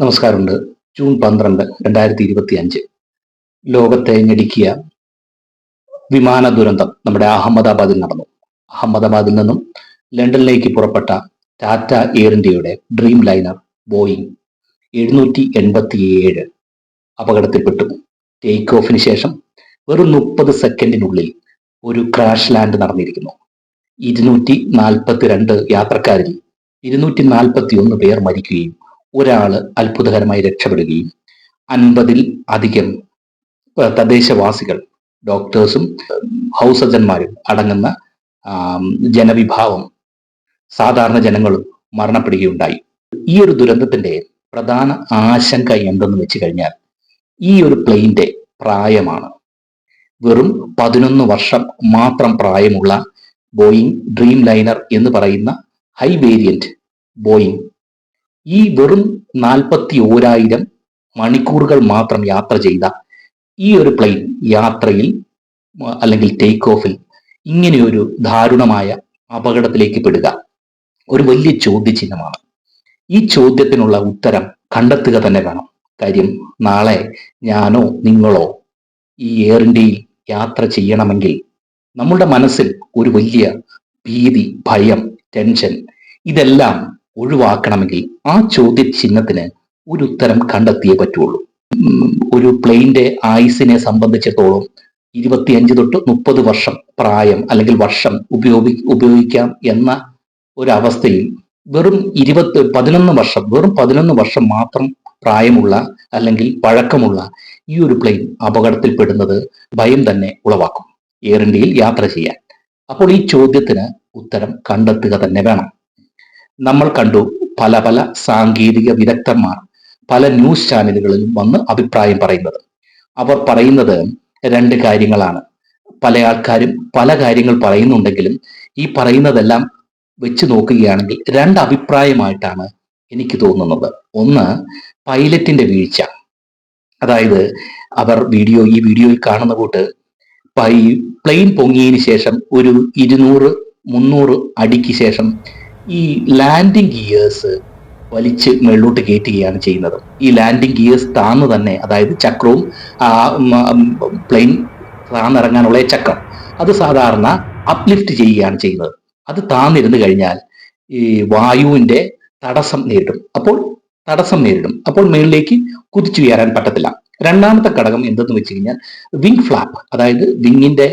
നമസ്കാരമുണ്ട്. ജൂൺ പന്ത്രണ്ട് രണ്ടായിരത്തി ഇരുപത്തി അഞ്ച് ലോകത്തെ ഞെടുക്കിയ വിമാന ദുരന്തം നമ്മുടെ അഹമ്മദാബാദിൽ നടന്നു. അഹമ്മദാബാദിൽ നിന്നും ലണ്ടനിലേക്ക് പുറപ്പെട്ട ടാറ്റ എയർ ഇന്ത്യയുടെ ഡ്രീം ലൈനർ ബോയിങ് എഴുന്നൂറ്റി എൺപത്തി ഏഴ് അപകടത്തിൽപ്പെട്ടു. ടേക്ക് ഓഫിന് ശേഷം വെറും മുപ്പത് സെക്കൻഡിനുള്ളിൽ ഒരു ക്രാഷ് ലാൻഡ് നടന്നിരിക്കുന്നു. ഇരുന്നൂറ്റി നാൽപ്പത്തിരണ്ട് യാത്രക്കാരിൽ ഇരുന്നൂറ്റി നാൽപ്പത്തി ഒന്ന് പേർ മരിക്കുകയും ഒരാൾ അത്ഭുതകരമായി രക്ഷപ്പെടുകയും അൻപതിൽ അധികം തദ്ദേശവാസികൾ ഡോക്ടേഴ്സും ഹൗസ് സർജന്മാരും അടങ്ങുന്ന ജനവിഭാഗം സാധാരണ ജനങ്ങളും മരണപ്പെടുകയുണ്ടായി. ഈ ഒരു ദുരന്തത്തിന്റെ പ്രധാന ആശങ്ക എന്തെന്ന് വെച്ച് കഴിഞ്ഞാൽ ഈ ഒരു പ്ലെയിന്റെ പ്രായമാണ്. വെറും പതിനൊന്ന് വർഷം മാത്രം പ്രായമുള്ള ബോയിങ് ഡ്രീം ലൈനർ എന്ന് പറയുന്ന ഹൈ വേരിയന്റ് ബോയിങ് ഈ വെറും നാൽപ്പത്തി ഓരായിരം മണിക്കൂറുകൾ മാത്രം യാത്ര ചെയ്ത ഈ ഒരു പ്ലെയിൻ യാത്രയിൽ അല്ലെങ്കിൽ ടേക്ക് ഓഫിൽ ഇങ്ങനെയൊരു ദാരുണമായ അപകടത്തിലേക്ക് പെടുക. ഒരു വലിയ ചോദ്യചിഹ്നമാണ്. ഈ ചോദ്യത്തിനുള്ള ഉത്തരം കണ്ടെത്തുക തന്നെ വേണം. കാര്യം നാളെ ഞാനോ നിങ്ങളോ ഈ എയർ ഇന്ത്യയിൽ യാത്ര ചെയ്യണമെങ്കിൽ നമ്മുടെ മനസ്സിൽ ഒരു വലിയ ഭീതി ഭയം ടെൻഷൻ ഇതെല്ലാം ഒഴിവാക്കണമെങ്കിൽ ആ ചോദ്യ ചിഹ്നത്തിന് ഒരു ഉത്തരം കണ്ടെത്തിയേ പറ്റുള്ളൂ. ഒരു പ്ലെയിന്റെ ആയുസിനെ സംബന്ധിച്ചിടത്തോളം ഇരുപത്തിയഞ്ച് തൊട്ട് മുപ്പത് വർഷം പ്രായം അല്ലെങ്കിൽ വർഷം ഉപയോഗി ഉപയോഗിക്കാം എന്ന ഒരവസ്ഥയിൽ വെറും ഇരുപത്തി പതിനൊന്ന് വർഷം വെറും പതിനൊന്ന് വർഷം മാത്രം പ്രായമുള്ള അല്ലെങ്കിൽ പഴക്കമുള്ള ഈ ഒരു പ്ലെയിൻ അപകടത്തിൽപ്പെടുന്നത് ഭയം തന്നെ ഉളവാക്കും. എയർ ഇന്ത്യയിൽ യാത്ര ചെയ്യാൻ. അപ്പോൾ ഈ ചോദ്യത്തിന് ഉത്തരം കണ്ടെത്തുക തന്നെ വേണം. നമ്മൾ കണ്ടു പല പല സാങ്കേതിക വിദഗ്ധന്മാർ പല ന്യൂസ് ചാനലുകളിലും വന്ന് അഭിപ്രായം പറയുന്നത്. അവർ പറയുന്നത് രണ്ട് കാര്യങ്ങളാണ്. പല ആൾക്കാരും പല കാര്യങ്ങൾ പറയുന്നുണ്ടെങ്കിലും ഈ പറയുന്നതെല്ലാം വെച്ച് നോക്കുകയാണെങ്കിൽ രണ്ട് അഭിപ്രായമായിട്ടാണ് എനിക്ക് തോന്നുന്നത്. ഒന്ന് പൈലറ്റിന്റെ വീഴ്ച. അതായത് അവർ വീഡിയോ ഈ വീഡിയോയിൽ കാണുന്ന കൂട്ട് പ്ലെയിൻ പൊങ്ങിയതിന് ശേഷം ഒരു ഇരുന്നൂറ് മുന്നൂറ് അടിക്ക് ശേഷം ഈ ലാൻഡിംഗ് ഗിയേഴ്സ് വലിച്ച് മേളിലോട്ട് കയറ്റുകയാണ് ചെയ്യുന്നത്. ഈ ലാൻഡിംഗ് ഗിയേഴ്സ് താന്ന് തന്നെ അതായത് ചക്രവും പ്ലെയിൻ താന്നിറങ്ങാനുള്ള ചക്രം. അത് സാധാരണ അപ്ലിഫ്റ്റ് ചെയ്യുകയാണ് ചെയ്യുന്നത്. അത് താന്നിരുന്ന് കഴിഞ്ഞാൽ ഈ വായുവിന്റെ തടസ്സം നേരിടും. അപ്പോൾ തടസ്സം നേരിടും. അപ്പോൾ മേളിലേക്ക് കുതിച്ചു കയറാൻ പറ്റത്തില്ല. രണ്ടാമത്തെ ഘടകം എന്തെന്ന് വെച്ച് കഴിഞ്ഞാൽ വിങ് ഫ്ലാപ്പ് അതായത് വിങ്ങിന്റെ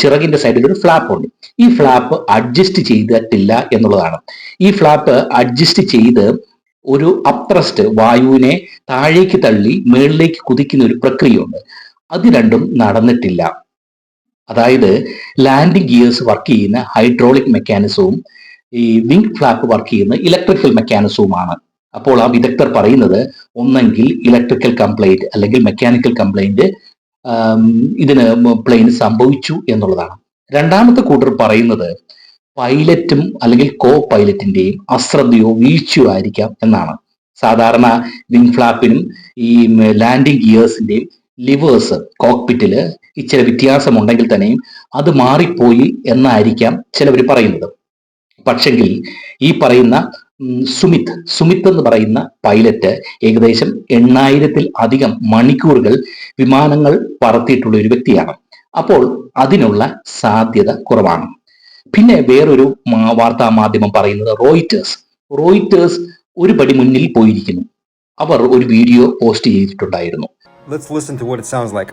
ചിറകിന്റെ സൈഡിൽ ഒരു ഫ്ലാപ്പ് ഉണ്ട്. ഈ ഫ്ലാപ്പ് അഡ്ജസ്റ്റ് ചെയ്തിട്ടില്ല എന്നുള്ളതാണ്. ഈ ഫ്ലാപ്പ് അഡ്ജസ്റ്റ് ചെയ്ത് ഒരു അപ്രസ്റ്റ് വായുവിനെ താഴേക്ക് തള്ളി മേളിലേക്ക് കുതിക്കുന്ന ഒരു പ്രക്രിയയുണ്ട്. അത് രണ്ടും നടന്നിട്ടില്ല. അതായത് ലാൻഡിംഗ് ഗിയേഴ്സ് വർക്ക് ചെയ്യുന്ന ഹൈഡ്രോളിക് മെക്കാനിസവും ഈ വിങ് ഫ്ലാപ്പ് വർക്ക് ചെയ്യുന്ന ഇലക്ട്രിക്കൽ മെക്കാനിസവുമാണ് അപ്പോൾ ആ വിദഗ്ധർ പറയുന്നത് ഒന്നെങ്കിൽ ഇലക്ട്രിക്കൽ കംപ്ലൈന്റ് അല്ലെങ്കിൽ മെക്കാനിക്കൽ കംപ്ലൈന്റ് ഇതിന് പ്ലെയിൻ സംഭവിച്ചു എന്നുള്ളതാണ്. രണ്ടാമത്തെ കൂട്ടർ പറയുന്നത് പൈലറ്റും അല്ലെങ്കിൽ കോ പൈലറ്റിന്റെയും അശ്രദ്ധയോ വീഴ്ചയോ ആയിരിക്കാം എന്നാണ്. സാധാരണ വിങ് ഫ്ലാപ്പിനും ഈ ലാൻഡിംഗ് ഗിയേഴ്സിന്റെയും ലിവേഴ്സ് കോക്പിറ്റിൽ ഇച്ചിരി വ്യത്യാസമുണ്ടെങ്കിൽ തന്നെയും അത് മാറിപ്പോയി എന്നായിരിക്കാം ചിലവർ പറയുന്നത്. പക്ഷെങ്കിൽ ഈ പറയുന്ന സുമിത്. സുമിത് എന്ന് പറയുന്ന പൈലറ്റ് ഏകദേശം എണ്ണായിരത്തിൽ അധികം മണിക്കൂറുകൾ വിമാനങ്ങൾ പറത്തിയിട്ടുള്ള ഒരു വ്യക്തിയാണ്. അപ്പോൾ അതിനുള്ള സാധ്യത കുറവാണ്. പിന്നെ വേറൊരു വാർത്താ മാധ്യമം പറയുന്നത് റോയിറ്റേഴ്സ് റോയിറ്റേഴ്സ് ഒരു പടി മുന്നിൽ പോയിരിക്കുന്നു. അവർ ഒരു വീഡിയോ പോസ്റ്റ് ചെയ്തിട്ടുണ്ടായിരുന്നു. Let's listen to what it sounds like.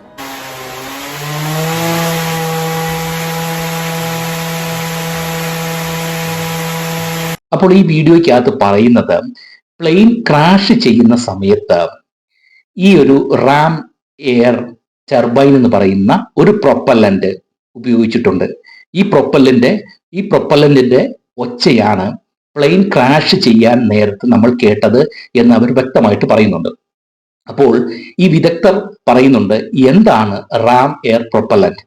അപ്പോൾ ഈ വീഡിയോയ്ക്കകത്ത് പറയുന്നത് പ്ലെയിൻ ക്രാഷ് ചെയ്യുന്ന സമയത്ത് ഈ ഒരു റാം എയർ ടർബൈൻ എന്ന് പറയുന്ന ഒരു പ്രൊപ്പല്ലന്റ് ഉപയോഗിച്ചിട്ടുണ്ട്. ഈ പ്രൊപ്പല്ലന്റ് ഈ പ്രൊപ്പല്ലന്റിന്റെ ഒച്ചയാണ് പ്ലെയിൻ ക്രാഷ് ചെയ്യാൻ നേരത്ത് നമ്മൾ കേട്ടത് എന്ന് അവർ വ്യക്തമായിട്ട് പറയുന്നുണ്ട്. അപ്പോൾ ഈ വിദഗ്ധർ പറയുന്നുണ്ട് എന്താണ് റാം എയർ പ്രൊപ്പല്ലന്റ്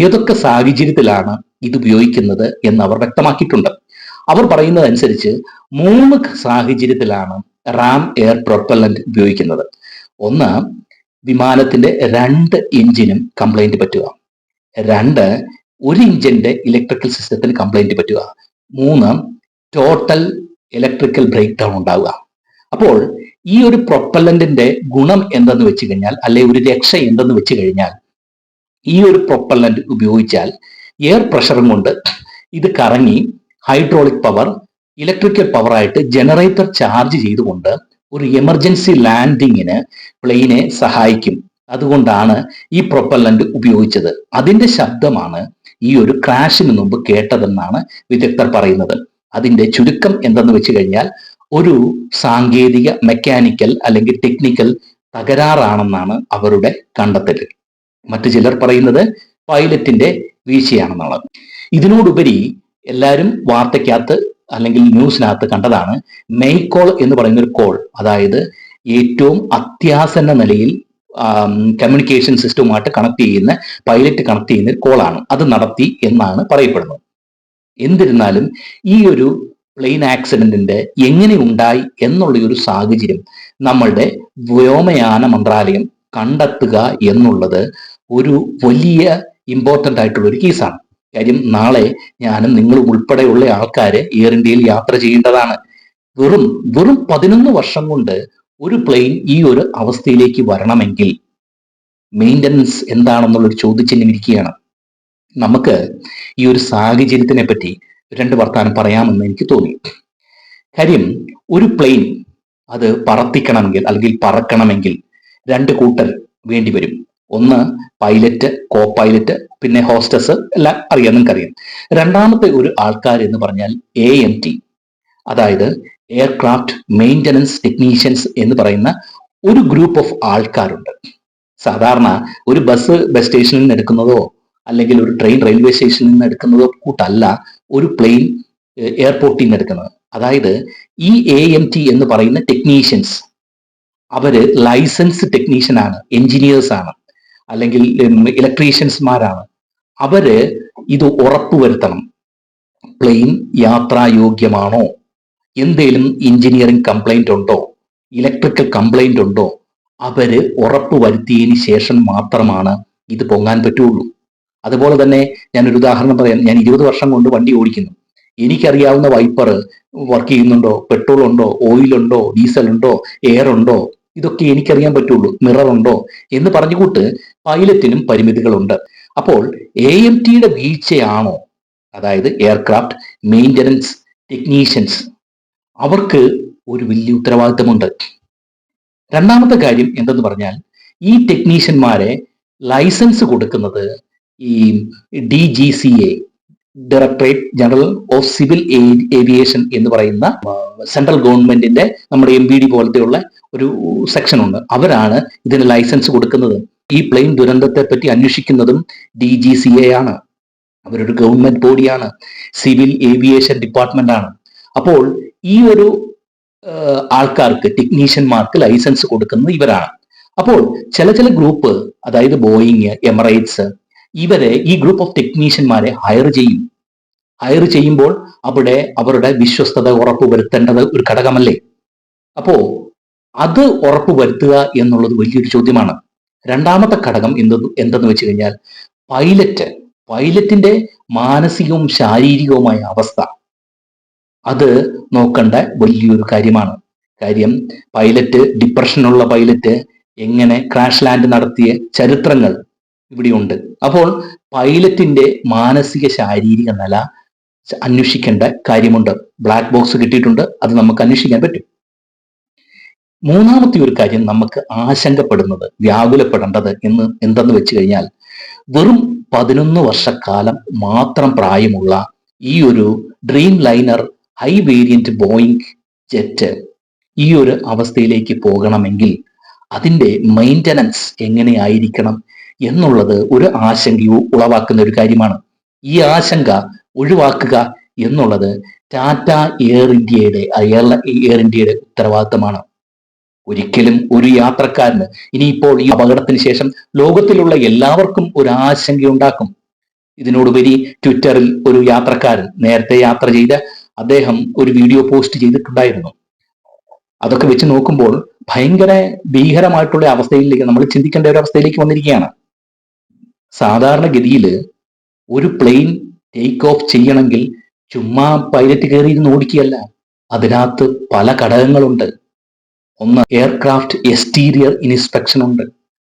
ഏതൊക്കെ സാഹചര്യത്തിലാണ് ഇത് ഉപയോഗിക്കുന്നത്? എന്ന് അവർ വ്യക്തമാക്കിയിട്ടുണ്ട്. അവർ പറയുന്നതനുസരിച്ച് മൂന്ന് സാഹചര്യത്തിലാണ് റാം എയർ പ്രൊപ്പല്ലന്റ് ഉപയോഗിക്കുന്നത്. ഒന്ന് വിമാനത്തിന്റെ രണ്ട് എഞ്ചിനും കംപ്ലൈന്റ് പറ്റുക. രണ്ട് ഒരു ഇഞ്ചിന്റെ ഇലക്ട്രിക്കൽ സിസ്റ്റത്തിന് കംപ്ലൈന്റ് പറ്റുക. മൂന്ന് ടോട്ടൽ ഇലക്ട്രിക്കൽ ബ്രേക്ക് ഡൗൺ ഉണ്ടാവുക. അപ്പോൾ ഈ ഒരു പ്രൊപ്പല്ലന്റിന്റെ ഗുണം എന്തെന്ന് വെച്ച് കഴിഞ്ഞാൽ അല്ലെ ഒരു രക്ഷ എന്തെന്ന് വെച്ച് കഴിഞ്ഞാൽ ഈ ഒരു പ്രൊപ്പല്ലന്റ് ഉപയോഗിച്ചാൽ എയർ പ്രഷറും കൊണ്ട് ഇത് കറങ്ങി ഹൈഡ്രോളിക് പവർ ഇലക്ട്രിക്കൽ പവർ ആയിട്ട് ജനറേറ്റർ ചാർജ് ചെയ്തുകൊണ്ട് ഒരു എമർജൻസി ലാൻഡിങ്ങിന് പ്ലെയിനെ സഹായിക്കും. അതുകൊണ്ടാണ് ഈ പ്രൊപ്പല്ലന്റ് ഉപയോഗിച്ചത്. അതിന്റെ ശബ്ദമാണ് ഈ ഒരു ക്രാഷിന് മുമ്പ് കേട്ടതെന്നാണ് വിദഗ്ധർ പറയുന്നത്. അതിന്റെ ചുരുക്കം എന്തെന്ന് വെച്ച് കഴിഞ്ഞാൽ ഒരു സാങ്കേതിക മെക്കാനിക്കൽ അല്ലെങ്കിൽ ടെക്നിക്കൽ തകരാറാണെന്നാണ് അവരുടെ കണ്ടെത്തൽ. മറ്റു ചിലർ പറയുന്നത് പൈലറ്റിന്റെ വീഴ്ചയാണെന്നാണ് ഇതിനോടുപരി എല്ലാവരും വാർത്തയ്ക്കകത്ത് അല്ലെങ്കിൽ ന്യൂസിനകത്ത് കണ്ടതാണ് മെയ് കോൾ എന്ന് പറയുന്ന ഒരു കോൾ. അതായത് ഏറ്റവും അത്യാസന്ന നിലയിൽ കമ്മ്യൂണിക്കേഷൻ സിസ്റ്റവുമായിട്ട് കണക്ട് ചെയ്യുന്ന പൈലറ്റ് കണക്ട് ചെയ്യുന്ന ഒരു കോളാണ്. അത് നടത്തി എന്നാണ് പറയപ്പെടുന്നത്. എന്നിരുന്നാലും ഈ ഒരു പ്ലെയിൻ ആക്സിഡന്റിന്റെ എങ്ങനെ ഉണ്ടായി എന്നുള്ള ഒരു സാഹചര്യം നമ്മളുടെ വ്യോമയാന മന്ത്രാലയം കണ്ടെത്തുക എന്നുള്ളത് ഒരു വലിയ ഇമ്പോർട്ടന്റ് ആയിട്ടുള്ള ഒരു കേസാണ് കാര്യം നാളെ ഞാനും നിങ്ങളും ഉൾപ്പെടെയുള്ള ആൾക്കാര് എയർ ഇന്ത്യയിൽ യാത്ര ചെയ്യേണ്ടതാണ്. വെറും വെറും പതിനൊന്ന് വർഷം കൊണ്ട് ഒരു പ്ലെയിൻ ഈ ഒരു അവസ്ഥയിലേക്ക് വരണമെങ്കിൽ മെയിന്റനൻസ് എന്താണെന്നുള്ളൊരു ചോദ്യചിഹ്നം ഇരിക്കുകയാണ്. നമുക്ക് ഈ ഒരു സാഹചര്യത്തിനെ പറ്റി രണ്ട് വർത്താനം പറയാമെന്ന് എനിക്ക് തോന്നി. കാര്യം ഒരു പ്ലെയിൻ അത് പറത്തിക്കണമെങ്കിൽ അല്ലെങ്കിൽ പറക്കണമെങ്കിൽ രണ്ട് കൂട്ടർ വേണ്ടി വരും. ഒന്ന് പൈലറ്റ് കോ പൈലറ്റ് പിന്നെ ഹോസ്റ്റസ് എല്ലാം അറിയാം നിങ്ങൾക്കറിയാം. രണ്ടാമത്തെ ഒരു ആൾക്കാർ എന്ന് പറഞ്ഞാൽ എ എം ടി അതായത് എയർക്രാഫ്റ്റ് മെയിന്റനൻസ് ടെക്നീഷ്യൻസ് എന്ന് പറയുന്ന ഒരു ഗ്രൂപ്പ് ഓഫ് ആൾക്കാരുണ്ട്. സാധാരണ ഒരു ബസ് ബസ് സ്റ്റേഷനിൽ നിന്ന് എടുക്കുന്നതോ അല്ലെങ്കിൽ ഒരു ട്രെയിൻ റെയിൽവേ സ്റ്റേഷനിൽ നിന്ന് എടുക്കുന്നതോ കൂട്ടല്ല ഒരു പ്ലെയിൻ എയർപോർട്ടിൽ നിന്ന് എടുക്കുന്നത്. അതായത് ഈ എ എം ടി എന്ന് പറയുന്ന ടെക്നീഷ്യൻസ് അവർ ലൈസൻസ് ടെക്നീഷ്യൻ ആണ് എഞ്ചിനീയേഴ്സ് ആണ്. അല്ലെങ്കിൽ ഇലക്ട്രീഷ്യൻസ്മാരാണ് അവർ ഇത് ഉറപ്പുവരുത്തണം. പ്ലെയിൻ യാത്രായോഗ്യമാണോ? എന്തേലും എഞ്ചിനീയറിംഗ് കംപ്ലൈന്റ് ഉണ്ടോ? ഇലക്ട്രിക്കൽ കംപ്ലൈന്റ് ഉണ്ടോ? അവർ ഉറപ്പ് വരുത്തിയതിന് ശേഷം മാത്രമാണ് ഇത് പൊങ്ങാൻ പറ്റുള്ളൂ. അതുപോലെ തന്നെ ഞാൻ ഒരു ഉദാഹരണം പറയാം. ഞാൻ ഇരുപത് വർഷം കൊണ്ട് വണ്ടി ഓടിക്കുന്നു. എനിക്കറിയാവുന്ന വൈപ്പർ വർക്ക് ചെയ്യുന്നുണ്ടോ? പെട്രോൾ ഉണ്ടോ? ഓയിൽ ഉണ്ടോ? ഡീസൽ ഉണ്ടോ? എയർ ഉണ്ടോ? ഇതൊക്കെ എനിക്കറിയാൻ പറ്റുള്ളൂ. മിറർ ഉണ്ടോ? എന്ന് പറഞ്ഞുകൂട്ട് പൈലറ്റിനും പരിമിതികളുണ്ട്. അപ്പോൾ എ എം ടിയുടെ വീഴ്ചയാണോ? അതായത് എയർക്രാഫ്റ്റ് മെയിന്റനൻസ് ടെക്നീഷ്യൻസ് അവർക്ക് ഒരു വലിയ ഉത്തരവാദിത്തമുണ്ട്. രണ്ടാമത്തെ കാര്യം എന്തെന്ന് പറഞ്ഞാൽ ഈ ടെക്നീഷ്യന്മാരെ ലൈസൻസ് കൊടുക്കുന്നത് ഈ D G C A directorate general of civil aviation എന്ന് പറയുന്ന സെൻട്രൽ ഗവൺമെന്റിന്റെ നമ്മുടെ എം ബി ഡി പോലത്തെയുള്ള ഒരു സെക്ഷൻ ഉണ്ട്. അവരാണ് ഇതിന് ലൈസൻസ് കൊടുക്കുന്നത്. ഈ പ്ലെയിൻ ദുരന്തത്തെ പറ്റി അന്വേഷിക്കുന്നതും ഡി ജി സി എ ആണ്. അവരൊരു ഗവൺമെന്റ് ബോഡിയാണ് സിവിൽ ഏവിയേഷൻ ഡിപ്പാർട്ട്മെന്റ് ആണ്. അപ്പോൾ ഈ ഒരു ആൾക്കാർക്ക് ടെക്നീഷ്യന്മാർക്ക് ലൈസൻസ് കൊടുക്കുന്നത് ഇവരാണ്. അപ്പോൾ ചില ചില ഗ്രൂപ്പ് അതായത് ബോയിങ് എമറേറ്റ്സ് ഇവരെ ഈ ഗ്രൂപ്പ് ഓഫ് ടെക്നീഷ്യന്മാരെ ഹയർ ചെയ്യും. ഹയർ ചെയ്യുമ്പോൾ അവിടെ അവരുടെ വിശ്വസ്തത ഉറപ്പുവരുത്തേണ്ടത് ഒരു ഘടകമല്ലേ? അപ്പോ അത് ഉറപ്പുവരുത്തുക എന്നുള്ളത് വലിയൊരു ചോദ്യമാണ്. രണ്ടാമത്തെ ഘടകം എന്ത് എന്തെന്ന് വെച്ച് കഴിഞ്ഞാൽ പൈലറ്റ് പൈലറ്റിന്റെ മാനസികവും ശാരീരികവുമായ അവസ്ഥ. അത് നോക്കേണ്ട വലിയൊരു കാര്യമാണ്. കാര്യം പൈലറ്റ് ഡിപ്രഷനുള്ള പൈലറ്റ് എങ്ങനെ ക്രാഷ് ലാൻഡ് നടത്തിയ ചരിത്രങ്ങൾ ഇവിടെയുണ്ട്. അപ്പോൾ പൈലറ്റിന്റെ മാനസിക ശാരീരിക നില അന്വേഷിക്കേണ്ട കാര്യമുണ്ട്. ബ്ലാക്ക് ബോക്സ് കിട്ടിയിട്ടുണ്ട്. അത് നമുക്ക് അന്വേഷിക്കാൻ പറ്റും. മൂന്നാമത്തെ ഒരു കാര്യം നമുക്ക് ആശങ്കപ്പെടുന്നത് വ്യാകുലപ്പെടേണ്ടത് എന്ന് എന്തെന്ന് വെച്ച് കഴിഞ്ഞാൽ വെറും പതിനൊന്ന് വർഷക്കാലം മാത്രം പ്രായമുള്ള ഈ ഒരു Dreamliner high variant Boeing jet ഈ ഒരു അവസ്ഥയിലേക്ക് പോകണമെങ്കിൽ അതിന്റെ മെയിന്റനൻസ് എങ്ങനെയായിരിക്കണം? എന്നുള്ളത് ഒരു ആശങ്കയോ ഉളവാക്കുന്ന ഒരു കാര്യമാണ്. ഈ ആശങ്ക ഒഴിവാക്കുക എന്നുള്ളത് ടാറ്റ എയർ ഇന്ത്യയുടെ എയർ ഇന്ത്യയുടെ ഉത്തരവാദിത്തമാണ്. ഒരിക്കലും ഒരു യാത്രക്കാരന് ഇനിയിപ്പോൾ ഈ അപകടത്തിന് ശേഷം ലോകത്തിലുള്ള എല്ലാവർക്കും ഒരു ആശങ്കയുണ്ടാക്കും ഇതിനോടുപരി ട്വിറ്ററിൽ ഒരു യാത്രക്കാരൻ നേരത്തെ യാത്ര ചെയ്ത അദ്ദേഹം ഒരു വീഡിയോ പോസ്റ്റ് ചെയ്തിട്ടുണ്ടായിരുന്നു. അതൊക്കെ വെച്ച് നോക്കുമ്പോൾ ഭയങ്കര ഭീകരമായിട്ടുള്ള അവസ്ഥയിലേക്ക് നമ്മൾ ചിന്തിക്കേണ്ട ഒരു അവസ്ഥയിലേക്ക് വന്നിരിക്കുകയാണ്. സാധാരണഗതിയിൽ ഒരു പ്ലെയിൻ ടേക്ക് ഓഫ് ചെയ്യണമെങ്കിൽ ചുമ്മാ പൈലറ്റ് കയറി ഇരുന്ന് ഓടിക്കുകയല്ല. അതിനകത്ത് പല ഘടകങ്ങളുണ്ട്. ഒന്ന് എയർക്രാഫ്റ്റ് എക്സ്റ്റീരിയർ ഇൻസ്പെക്ഷൻ ഉണ്ട്.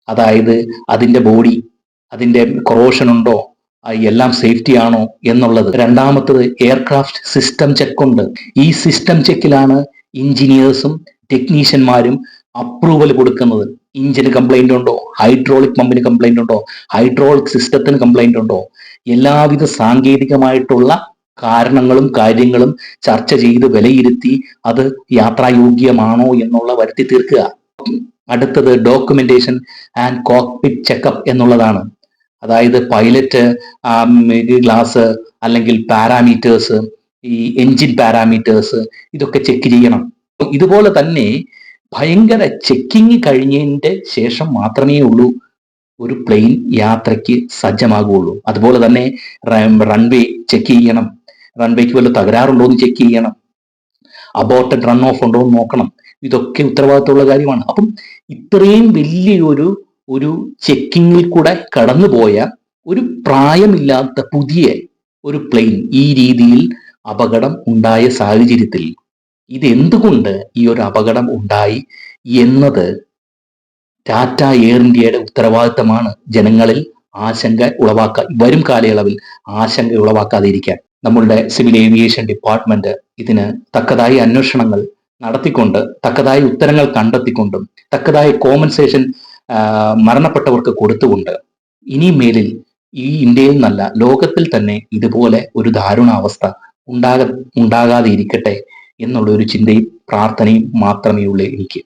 അതായത് അതിന്റെ ബോഡി അതിന്റെ കൊറോഷൻ ഉണ്ടോ എല്ലാം സേഫ്റ്റി ആണോ എന്നുള്ളത്. രണ്ടാമത്തത് എയർക്രാഫ്റ്റ് സിസ്റ്റം ചെക്ക് ഉണ്ട്. ഈ സിസ്റ്റം ചെക്കിലാണ് എഞ്ചിനീയേഴ്സും ടെക്നീഷ്യന്മാരും അപ്രൂവൽ കൊടുക്കുന്നത്. ഇഞ്ചിന് കംപ്ലൈന്റ് ഉണ്ടോ? ഹൈഡ്രോളിക് പമ്പിന് കംപ്ലൈന്റ് ഉണ്ടോ? ഹൈഡ്രോളിക് സിസ്റ്റത്തിന് കംപ്ലൈന്റ് ഉണ്ടോ? എല്ലാവിധ സാങ്കേതികമായിട്ടുള്ള കാരണങ്ങളും കാര്യങ്ങളും ചർച്ച ചെയ്ത് വിലയിരുത്തി അത് യാത്രായോഗ്യമാണോ എന്നുള്ള വരുത്തി തീർക്കുക. അടുത്തത് ഡോക്യുമെന്റേഷൻ ആൻഡ് കോക്പിറ്റ് ചെക്കപ്പ് എന്നുള്ളതാണ്. അതായത് പൈലറ്റ് ഗ്ലാസ് അല്ലെങ്കിൽ പാരാമീറ്റേഴ്സ് ഈ എഞ്ചിൻ പാരാമീറ്റേഴ്സ് ഇതൊക്കെ ചെക്ക് ചെയ്യണം. ഇതുപോലെ തന്നെ ഭയങ്കര ചെക്കിങ് കഴിഞ്ഞതിന്റെ ശേഷം മാത്രമേ ഉള്ളൂ ഒരു പ്ലെയിൻ യാത്രയ്ക്ക് സജ്ജമാകുകയുള്ളൂ. അതുപോലെ തന്നെ റൺവേ ചെക്ക് ചെയ്യണം. റൺവേക്ക് വല്ല തകരാറുണ്ടോ എന്ന് ചെക്ക് ചെയ്യണം. അബോർട്ടഡ് റൺ ഓഫ് ഉണ്ടോ എന്ന് നോക്കണം. ഇതൊക്കെ ഉത്തരവാദിത്തമുള്ള കാര്യമാണ്. അപ്പം ഇത്രയും വലിയൊരു ഒരു ചെക്കിങ്ങിൽ കൂടെ കടന്നുപോയ ഒരു പ്രായമില്ലാത്ത പുതിയ ഒരു പ്ലെയിൻ ഈ രീതിയിൽ അപകടം ഉണ്ടായ സാഹചര്യത്തിൽ ഇത് എന്തുകൊണ്ട് ഈ ഒരു അപകടം ഉണ്ടായി എന്നത് ടാറ്റ എയർ ഇന്ത്യയുടെ ഉത്തരവാദിത്തമാണ്. ജനങ്ങളിൽ ആശങ്ക ഉളവാക്ക വരും കാലയളവിൽ ആശങ്ക ഉളവാക്കാതിരിക്കാൻ നമ്മളുടെ സിവിൽ ഏവിയേഷൻ ഡിപ്പാർട്ട്മെന്റ് ഇതിന് തക്കതായ അന്വേഷണങ്ങൾ നടത്തിക്കൊണ്ട് തക്കതായ ഉത്തരങ്ങൾ കണ്ടെത്തിക്കൊണ്ടും തക്കതായ കോമ്പൻസേഷൻ മരണപ്പെട്ടവർക്ക് കൊടുത്തുകൊണ്ട് ഇനി മേലിൽ ഈ ഇന്ത്യയിൽ നിന്നല്ല ലോകത്തിൽ തന്നെ ഇതുപോലെ ഒരു ദാരുണാവസ്ഥ ഉണ്ടാക ഉണ്ടാകാതെ ഇരിക്കട്ടെ എന്നുള്ള ഒരു ചിന്തയും പ്രാർത്ഥനയും മാത്രമേ ഉള്ളൂ എനിക്ക്.